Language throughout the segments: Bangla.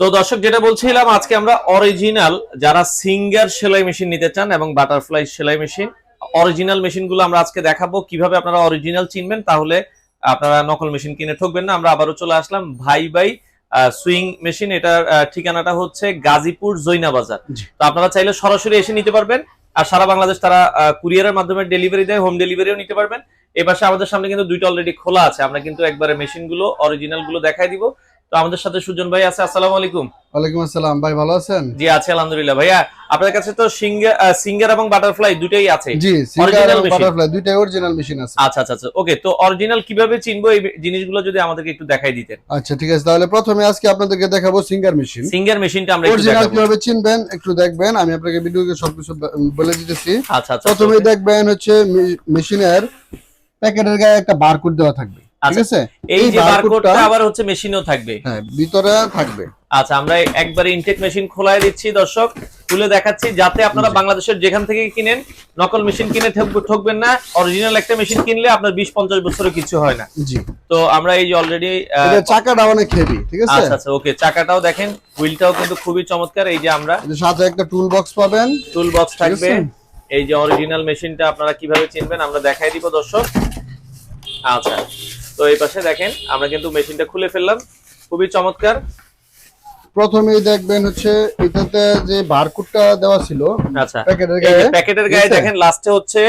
তো দর্শক যেটা বলছিলাম আজকে আমরা অরিজিনাল যারা সিঙ্গার সেলাই মেশিন নিতে চান এবং বাটারফ্লাই সেলাই মেশিন অরিজিনাল মেশিনগুলো আমরা আজকে দেখাবো। কীভাবে আপনারা অরিজিনাল চিনবেন তাহলে আপনারা নকল মেশিন কিনে ঠকবেন না। আমরা আবারও চলে আসলাম ভাই ভাই সুইং মেশিন এটার ঠিকানাটা হচ্ছে গাজীপুর জৈনা বাজার। তো আপনারা চাইলে সরাসরি এসে নিতে পারবেন। আর সারা বাংলাদেশ তারা কুরিয়ারের মাধ্যমে ডেলিভারি দেয় হোম ডেলিভারিও নিতে পারবেন। এ পাশে আমাদের সামনে কিন্তু দুইটা অলরেডি খোলা আছে। আমরা কিন্তু একবারে মেশিনগুলো অরিজিনালগুলো দেখাই দিব। আমাদের সাথে সুজন ভাই আছে আসসালামু আলাইকুম। ওয়ালাইকুম আসসালাম ভাই ভালো আছেন? জি আছে আলহামদুলিল্লাহ। ভাইয়া আপনার কাছে তো সিঙ্গার সিঙ্গার এবং বাটারফ্লাই দুটোই আছে। জি সিঙ্গার এবং বাটারফ্লাই দুইটাই অরিজিনাল মেশিন আছে। আচ্ছা আচ্ছা আচ্ছা ওকে তো অরিজিনাল কীভাবে চিনবো এই জিনিসগুলো যদি আমাদেরকে একটু দেখাই দিতেন? আচ্ছা ঠিক আছে তাহলে প্রথমে আজকে আপনাদেরকে দেখাবো সিঙ্গার মেশিন সিঙ্গার মেশিনটা আমরা একটু অরিজিনাল কীভাবে চিনবেন একটু দেখবেন আমি আপনাকে ভিডিওতে সবকিছু বলে দিতেছি। আচ্ছা আচ্ছা প্রথমে দেখবেন হচ্ছে মেশিনের প্যাকেটের গায়ে একটা বারকোড দেওয়া থাকবে। ঠিক আচ্ছা, আছে? এই যে বারকোডটা আবার হচ্ছে মেশিনেও থাকবে। হ্যাঁ ভিতরে থাকবে। আচ্ছা আমরা একবারে ইনটেক মেশিন দিচ্ছি দর্শক। খুলে দেখাচ্ছি যাতে আপনারা বাংলাদেশের যেখান থেকে কিনেন নকল মেশিন কিনে ঠকবেন না। অরিজিনাল একটা মেশিন কিনলে আপনার বিশ পঞ্চাশ কিছু হয় না। জি। তো আমরা এই যে অলরেডি এটা চাকাটা অনেক হেভি ঠিক আছে? আচ্ছা আচ্ছা ওকে চাকাটাও দেখেন হুইলটাও কিন্তু খুবই চমৎকার। এই যে আমরা সাথে একটা টুল বক্স পাবেন টুল বক্স থাকবে। এই যে অরিজিনাল মেশিনটা আপনারা কীভাবে চিনবেন আমরা দেখাই দিব দর্শক। আচ্ছা তো এই পাশে দেখেন আমরা কিন্তু মেশিনটা খুলে ফেললাম। খুবই চমৎকার। প্রথমে দেখবেন হচ্ছে এটাতে যে বারকোডটা দেওয়া ছিল আচ্ছা। প্যাকেটের গায়ে প্যাকেটের গায়ে দেখেন লাস্টে হচ্ছে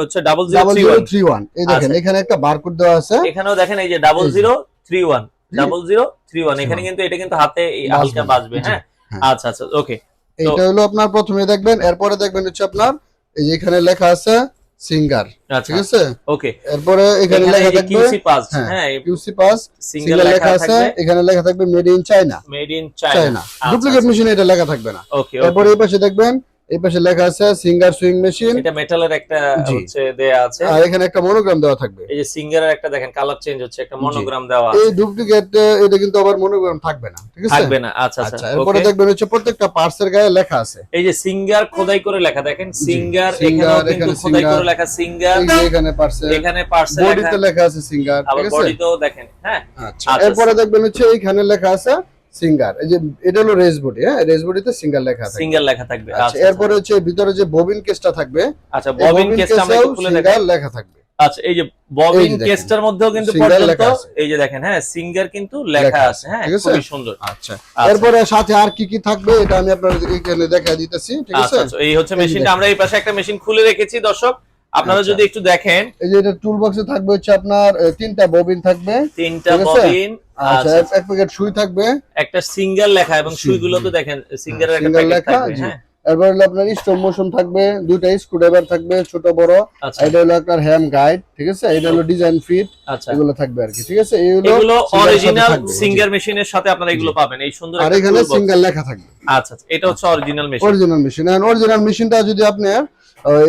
হচ্ছে double zero double three zero one three one এই দেখেন আচ্ছা। এখানে একটা বারকোড দেওয়া আছে। এখানেও দেখেন এই যে ডাবল এই যে। জিরো থ্রি ওয়ান জি। ডাবল জিরো থ্রি ওয়ান এখানে কিন্তু এটা কিন্তু হাতে হালকা বাজবে হ্যাঁ? হ্যাঁ। আচ্ছা আচ্ছা ওকে এটা হলো আপনার প্রথমে দেখবেন এরপরে দেখবেন হচ্ছে আপনার এই যে এখানে লেখা আছে সিঙ্গার আচ্ছা। ঠিক আছে? ওকে এরপরে এখানে লেখা থাকবে কিউসি পাস হ্যাঁ, কিউসি পাস সিঙ্গার লেখা আছে এখানে লেখা থাকবে made in China made in China China duplicate মেশিনে এটা লেখা থাকবে না। ওকে এরপরে এই পাশে দেখবেন এই পাশে লেখা আছে সিঙ্গার সুইং মেশিন। এটা মেটালের একটা হচ্ছে দেয়া আছে। আর এখানে একটা মনোগ্রাম দেওয়া থাকবে। এই যে সিঙ্গারের একটা দেখেন কালার চেঞ্জ হচ্ছে একটা মনোগ্রাম দেওয়া আছে। এই ডুপ্লিকেট এটা কিন্তু আবার মনোগ্রাম থাকবে না ঠিক আছে? থাকবে না আচ্ছা আচ্ছা আচ্ছা এরপরে দেখবেন হচ্ছে প্রত্যেকটা পার্টসের গায়ে লেখা আছে। এই যে সিঙ্গার খোদাই করে লেখা দেখেন সিঙ্গার এখানেও কিন্তু খোদাই করে লেখা সিঙ্গার। এখানে পার্সে এখানে লেখা বডিতে লেখা। আছে সিঙ্গার ঠিক আছে? বডিতেও দেখেন হ্যাঁ? আচ্ছা আচ্ছা, এরপরে দেখবেন হচ্ছে এইখানে লেখা আছে সিঙ্গার এই যে এটা হলো রেস বডি হ্যাঁ? রেস বডিতে সিঙ্গার লেখা আছে সিঙ্গার লেখা থাকবে আচ্ছা আচ্ছা এরপরে হচ্ছে ভিতরে যে ববিন কেসটা থাকবে আচ্ছা ববিন কেসটা আমরা খুলে দেখাই। লেখা থাকবে। আচ্ছা এই যে ববিন কেসটার মধ্যেও কিন্তু সিঙ্গার পর্যন্ত এই যে দেখেন হ্যাঁ সিঙ্গার কিন্তু লেখা আছে হ্যাঁ খুবই সুন্দর। আচ্ছা আচ্ছা। এরপরে সাথে আর কি কি থাকবে এটা আমি আপনার এখানে দেখা দিতেছি ঠিক আছে? আচ্ছা আচ্ছা এই হচ্ছে মেশিনটা আমরা এই পাশে একটা মেশিন খুলে রেখেছি দর্শক। আপনারা আচ্ছা। যদি একটু দেখেন। এই যে এটা টুল বক্সে থাকবে হচ্ছে আপনার তিনটা ববিন থাকবে তিনটা ববিন আচ্ছা আচ্ছা এক- প্যাকেট সুই থাকবে। একটা সিঙ্গার লেখা এবং সুইগুলো তো দেখেন সিঙ্গারের একটা প্যাকেট লেখা থাকবে হ্যাঁ। এরপর হলো আপনার স্টোন মোশন থাকবে দুইটা স্ক্রুড্রাইভার থাকবে ছোট বড়। আচ্ছা। এটা হলো আপনার হ্যাম গাইড ঠিক আছে? এটা হলো ডিজাইন ফিট আচ্ছা। এগুলো থাকবে আর কি ঠিক আছে? এগুলো অরিজিনাল সিঙ্গার মেশিনের সাথে আপনারা এগুলো পাবেন এই সুন্দর আর এখানে সিঙ্গার লেখা থাকবে। আচ্ছা এটা হচ্ছে original machine original machine original মেশিনটা যদি আপনি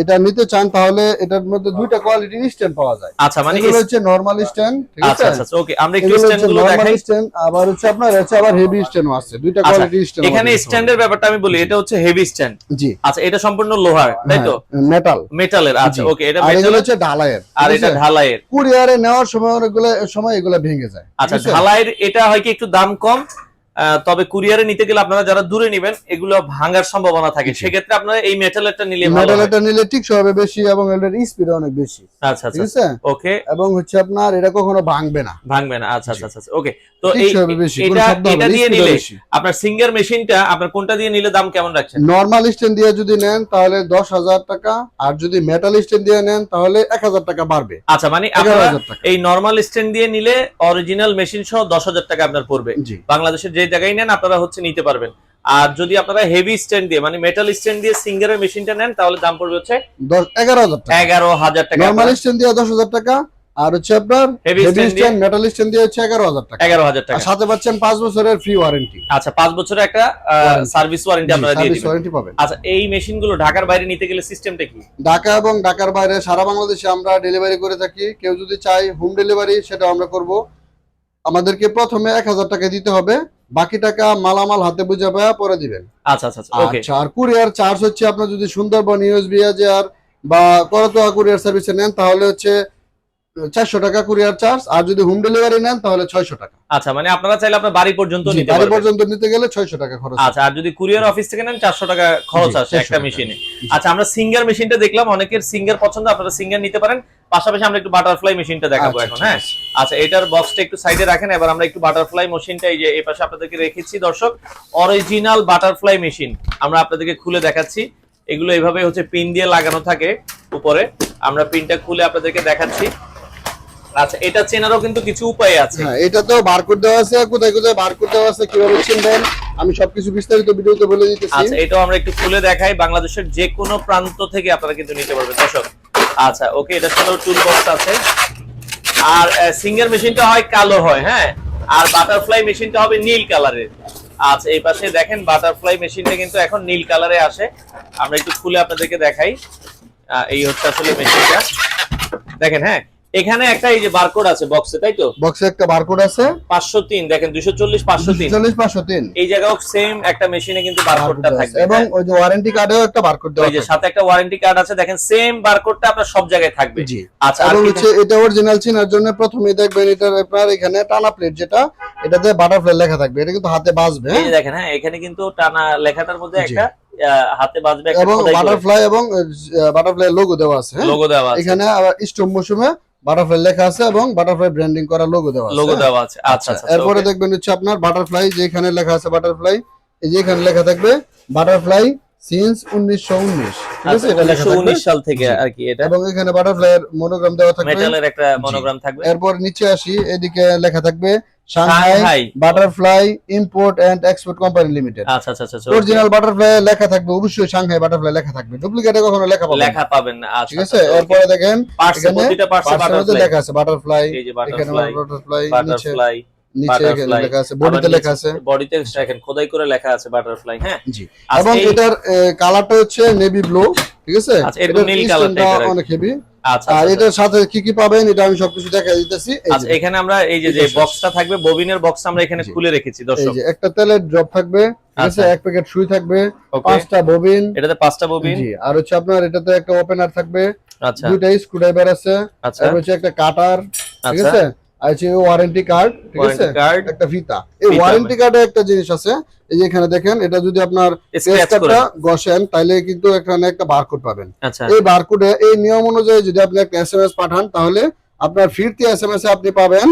এটা নিতে চান তাহলে এটার মধ্যে দুইটা কোয়ালিটির স্ট্যান্ড পাওয়া যায়। আচ্ছা মানে এগুলো হচ্ছে নরমাল স্ট্যান্ড ঠিক আচ্ছা আছে? আচ্ছা ওকে আমরা একটু এগুলো স্ট্যান্ডগুলো নরমাল দেখাই। স্ট্যান্ড আবার হচ্ছে আপনার হচ্ছে আবার হেভি স্ট্যান্ডও আছে দুইটা আচ্ছা, কোয়ালিটির স্ট্যান্ড এখানে স্ট্যান্ডের ব্যাপারটা আমি বলি এটা হচ্ছে হেভি স্ট্যান্ড জি। আচ্ছা এটা সম্পূর্ণ লোহার তাই তো? মেটাল মেটালের আচ্ছা ওকে এটা মেটালের হচ্ছে ঢালাইয়ের আর এটা ঢালাইয়ের। কুরিয়ারে নেওয়ার সময় অনেকগুলো সময় এগুলো ভেঙে যায় আচ্ছা ঢালাইয়ের এটা হয় কি একটু দাম কম? তবে কুরিয়ারে নিতে গেলে আপনারা যারা দূরে নেবেন এগুলো ভাঙার সম্ভাবনা থাকে। সেক্ষেত্রে আপনারা এই মেটালেরটা নিলে ভালো মেটাল এটা নিলে টিকসই হবে বেশি এবং এটার স্পিড অনেক বেশি। আচ্ছা ঠিক আচ্ছা। আছে ওকে এবং হচ্ছে আপনার এটা কখনো ভাঙবে না। ভাঙবে না। আচ্ছা আচ্ছা আচ্ছা ওকে তো এই এটা এটা দিয়ে নিলে আপনার সিঙ্গার মেশিনটা আপনার কোনটা দিয়ে নিলে দাম কেমন রাখছেন? নরমাল স্ট্যান্ড দিয়ে যদি নেন তাহলে দশ হাজার টাকা। আর যদি মেটাল স্ট্যান্ড দিয়ে নেন তাহলে এক হাজার টাকা বাড়বে। আচ্ছা মানে আপনারা এই নর্মাল স্ট্যান্ড দিয়ে নিলে অরিজিনাল মেশিন সহ দশ হাজার টাকা আপনার পড়বে। বাংলাদেশের যে জায়গায় নেন আপনারা হচ্ছে নিতে পারবেন। আর যদি আপনারা হেভি স্ট্যান্ড দিয়ে মানে মেটাল স্ট্যান্ড দিয়ে সিঙ্গারের মেশিনটা নেন তাহলে দাম পড়বে হচ্ছে এগারো হাজার টাকা। এগারো হাজার টাকা। নর্মাল স্ট্যান্ড দিয়ে দশ হাজার টাকা আর হচ্ছে আপনার হেভি স্ট্যান্ড মেটাল স্ট্যান্ড দিয়ে হচ্ছে এগারো হাজার টাকা। এগারো হাজার আর টাকা সাথে পাচ্ছেন পাঁচ বছরের ফ্রি ওয়ারেন্টি আচ্ছা পাঁচ বছরের একটা সার্ভিস ওয়ারেন্টি আপনারা দিয়ে সার্ভিস দিবেন। ওয়ারেন্টি পাবেন। আচ্ছা এই মেশিনগুলো ঢাকার বাইরে নিতে গেলে সিস্টেমটা কি? ঢাকা এবং ঢাকার বাইরে সারা বাংলাদেশে আমরা ডেলিভারি করে থাকি। কেউ যদি চাই হোম ডেলিভারি সেটা আমরা করব। আমাদেরকে প্রথমে এক হাজার টাকা দিতে হবে। বাকি টাকা মালামাল হাতে বুঝা পাওয়া পরে দিবেন। আচ্ছা আচ্ছা ওকে আচ্ছা আর কুরিয়ার চার্জ হচ্ছে আপনার যদি সুন্দরবন ইউএসবি আর বা করতোয়া কুরিয়ার সার্ভিসে নেন তাহলে হচ্ছে চারশো টাকা কুরিয়ার চার্জ আর যদি হোম ডেলিভারি নেন তাহলে ছয়শো টাকা। আচ্ছা মানে আপনারা চাইলে আপনার বাড়ি পর্যন্ত নিতে বাড়ি পর্যন্ত নিতে গেলে ছয়শো টাকা খরচ আচ্ছা আর যদি কুরিয়ার অফিস থেকে নেন চারশো টাকা খরচ 400 একটা মেশিনে আচ্ছা আমরা সিঙ্গার মেশিনটা দেখলাম অনেকের সিঙ্গার পছন্দ আপনারা সিঙ্গার নিতে পারেন। পাশাপাশি আমরা একটু বাটারফ্লাই মেশিনটা দেখাবো আচ্ছা, এখন হ্যাঁ? আচ্ছা এটার বক্সটা একটু সাইডে রাখেন এবার আমরা একটু বাটারফ্লাই মেশিনটা এই যে এই পাশে আপনাদেরকে রেখেছি দর্শক। অরিজিনাল বাটারফ্লাই মেশিন আমরা আপনাদেরকে খুলে দেখাচ্ছি। এগুলো এইভাবে হচ্ছে পিন দিয়ে লাগানো থাকে উপরে। আমরা পিনটা খুলে আপনাদেরকে দেখাচ্ছি। আচ্ছা এটা চেনারও কিন্তু কিছু উপায় আছে। হ্যাঁ এটা তো বারকোড দেওয়া আছে। কোথায় কোথায় বারকোড দেওয়া আছে কীভাবে চিনবেন? আমি সবকিছু বিস্তারিত ভিডিওতে বলে দিতেছি। আচ্ছা এটাও আমরা একটু খুলে দেখাই। বাংলাদেশের যে কোনো প্রান্ত থেকে আপনারা কিন্তু নিতে পারবেন। দর্শক আচ্ছা ওকে এটার সাথেও টুল বক্স আছে। আর সিঙ্গার মেশিনটা হয় কালো হয় হ্যাঁ? আর বাটারফ্লাই মেশিনটা হবে নীল কালারের। আচ্ছা এই পাশে দেখেন বাটারফ্লাই মেশিনটা কিন্তু এখন নীল কালারে আসে। আমরা একটু খুলে আপনাদেরকে দেখাই। এই হচ্ছে আসলে মেশিনটা দেখেন হ্যাঁ? এখানে একটা এই যে বারকোড আছে বক্সে তাই তো? বক্সে একটা বারকোড আছে। পাঁচশো তিন দেখেন দুশো চল্লিশ পাঁচশো তিন। চল্লিশ পাঁচশো তিন। এই জায়গাও সেম একটা মেশিনে কিন্তু বারকোডটা থাকবে। এবং হ্যাঁ? ওই যে ওয়ারেন্টি কার্ডেও একটা বারকোড দেওয়া ওই যে সাথে একটা ওয়ারেন্টি কার্ড আছে দেখেন সেম বারকোডটা আপনার সব জায়গায় থাকবে। জি। আচ্ছা আর হচ্ছে এটা অরিজিনাল চিনার জন্য প্রথমে দেখবেন এটা আপনার এখানে টানা প্লেট যেটা এটাতে বাটারফ্লাই লেখা থাকবে। এটা কিন্তু হাতে বাজবে এই যে দেখেন হ্যাঁ এখানে কিন্তু টানা লেখাটার মধ্যে একটা হাতে বাজবে এবং বাটারফ্লাই এবং বাটারফ্লাই লোগো দেওয়া আছে হ্যাঁ? লোগো দেওয়া আছে। এখানে স্টোম মৌসুমে বাটারফ্লাই লেখা আছে এবং বাটারফ্লাই ব্র্যান্ডিং করা লোগো দেওয়া আছে লোগো হ্যাঁ? দেওয়া আছে। আচ্ছা আচ্ছা এরপরে দেখবেন হচ্ছে আপনার বাটারফ্লাই যেখানে লেখা আছে বাটারফ্লাই এই যে এখানে লেখা থাকবে বাটারফ্লাই সিন্স উনিশশো উনিশ ঠিক আছে? আচ্ছা, এটা লেখা 1919 সাল থেকে। আর কি এটা। এবং এখানে বাটারফ্লাই এর মনোগ্রাম দেওয়া থাকবে। মেটালের একটা মনোগ্রাম থাকবে। এরপর নিচে আসি এদিকে লেখা থাকবে Shanghai butterfly import and export company limited আচ্ছা আচ্ছা আচ্ছা অরিজিনাল বাটারফ্লাই লেখা থাকবে অবশ্যই সাংহাই বাটারফ্লাই লেখা থাকবে। ডুপ্লিকেটে কখনো লেখা পাবেন লেখা পাবেন না আচ্ছা ঠিক আছে? এরপরে দেখেন পার্সে প্রতিটা পার্সে বাটারফ্লাই লেখা আছে বাটারফ্লাই এই যে বাটারফ্লাই বাটারফ্লাই নিচে এখানে লেখা আছে বডিতে লেখা আছে। বডিতে দেখেন খোদাই করে লেখা আছে বাটারফ্লাই হ্যাঁ? জি। আচ্ছা, এবং এটার কালারটা হচ্ছে নেভি ব্লু ঠিক আছে? আচ্ছা, এরকম নীল আর অনেক হেভি আচ্ছা আর এটার সাথে কি কি পাবেন এটা আমি সবকিছু দেখা দিতেছি। আচ্ছা এখানে আমরা এই যে এই যে। বক্সটা থাকবে ববিনের বক্স আমরা এখানে খুলে রেখেছি এই দর্শক। যে একটা তেলের ড্রপ থাকবে আচ্ছা। এক প্যাকেট সুই থাকবে পাঁচটা ববিন এটাতে পাঁচটা ববিন জি আর হচ্ছে আপনার এটাতে একটা ওপেনার থাকবে। আচ্ছা। দুইটা স্ক্রুড্রাইভার আছে। আচ্ছা। আর হচ্ছে একটা কাটার ঠিক আচ্ছা। আছে ওয়ারেন্টি কার্ড ঠিক আছে? একটা ফিতা এই ওয়ারেন্টি কার্ডে একটা জিনিস আছে এই যে এখানে দেখেন এটা যদি আপনার স্ক্র্যাচটা ঘষেন তাহলে কিন্তু এখানে একটা বারকোড পাবেন। আচ্ছা। এই বারকোডে এই নিয়ম অনুযায়ী যদি আপনি একটা এসএমএস পাঠান তাহলে আপনার ফিরতি এসএমএস এ আপনি পাবেন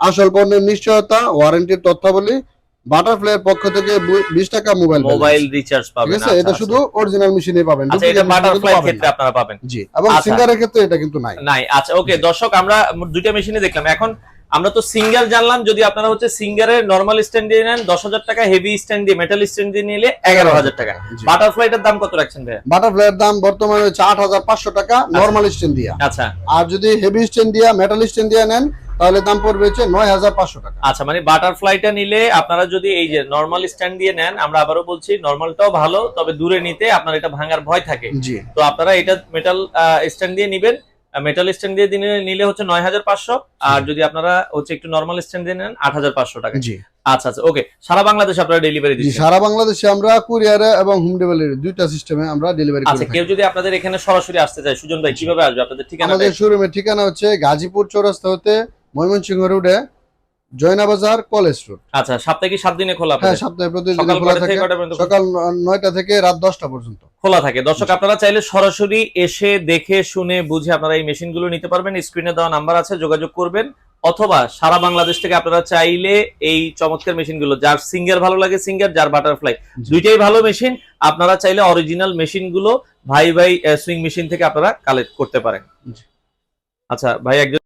আসল পণ্যের নিশ্চয়তা ওয়ারেন্টির তথ্যাবলী বাটারফ্লাই পক্ষ থেকে বিশ টাকা মোবাইল মোবাইল রিচার্জ ঠিক পাবেন। আছে? এটা শুধু অরিজিনাল মেশিনে পাবেন। আচ্ছা এটা বাটারফ্লাই ক্ষেত্রে আপনারা পাবেন। জি এবং আচ্ছা। সিঙ্গারের ক্ষেত্রে এটা কিন্তু নাই। নাই। আচ্ছা ওকে দর্শক আমরা দুইটা মেশিনে দেখলাম। এখন আমরা তো সিঙ্গার জানলাম যদি আপনারা হচ্ছে সিঙ্গারের নর্মাল স্ট্যান্ড দিয়ে নেন দশ হাজার টাকা হেভি স্ট্যান্ড দিয়ে মেটাল স্ট্যান্ড দিয়ে নিলে এগারো হাজার টাকা। বাটারফ্লাইটার দাম কত রাখছেন ভাইয়া? বাটারফ্লাই এর দাম বর্তমানে হচ্ছে আট হাজার পাঁচশো টাকা নর্মাল স্ট্যান্ড দিয়ে। আচ্ছা। আর যদি হেভি স্ট্যান্ড দিয়া মেটাল স্ট্যান্ড দিয়ে নেন তাহলে দাম পড়বে হচ্ছে নয় হাজার পাঁচশো টাকা। আচ্ছা মানে বাটারফ্লাইটা নিলে আপনারা যদি এই যে নর্মাল স্ট্যান্ড দিয়ে নেন আমরা আবারও বলছি নর্মালটাও ভালো তবে দূরে নিতে আপনার এটা ভাঙার ভয় থাকে। তো আপনারা এটা মেটাল স্ট্যান্ড দিয়ে নিবেন। মেটাল স্ট্যান্ড দিয়ে দিনে- নিলে হচ্ছে নয় হাজার পাঁচশো আর যদি আপনারা হচ্ছে একটু নর্মাল স্ট্যান্ড দিয়ে নেন আট হাজার পাঁচশো টাকা। জি। আচ্ছা আচ্ছা ওকে সারা বাংলাদেশে আপনারা ডেলিভারি দিচ্ছেন। সারা বাংলাদেশে আমরা কুরিয়ারে এবং হোম ডেলিভারি দুইটা সিস্টেমে আমরা ডেলিভারি আচ্ছা কেউ যদি আপনাদের এখানে সরাসরি আসতে চায় সুজন ভাই কীভাবে আসবে? আপনাদের ঠিকানা আমাদের শোরুমের ঠিকানা হচ্ছে গাজীপুর চৌরাস্তা হতে ময়মনসিংহ রোডে জয়না বাজার কলেজ রোড আচ্ছা সপ্তাহে কি সাত দিনে খোলা হ্যাঁ? সপ্তাহে প্রতিদিন খোলা থাকে সকাল নয়টা থেকে রাত দশটা পর্যন্ত। খোলা থাকে। দর্শক আপনারা চাইলে সরাসরি এসে দেখে শুনে বুঝে আপনারা এই মেশিনগুলো নিতে পারবেন। স্ক্রিনে দেওয়া নাম্বার আছে যোগাযোগ করবেন। অথবা সারা বাংলাদেশ থেকে আপনারা চাইলে এই চমৎকার মেশিনগুলো যার সিঙ্গার ভালো লাগে সিঙ্গার যার বাটারফ্লাই দুইটাই ভালো মেশিন। আপনারা চাইলে অরিজিনাল মেশিনগুলো ভাই ভাই সুইং মেশিন থেকে আপনারা কালেক্ট করতে পারেন। আচ্ছা ভাই একজন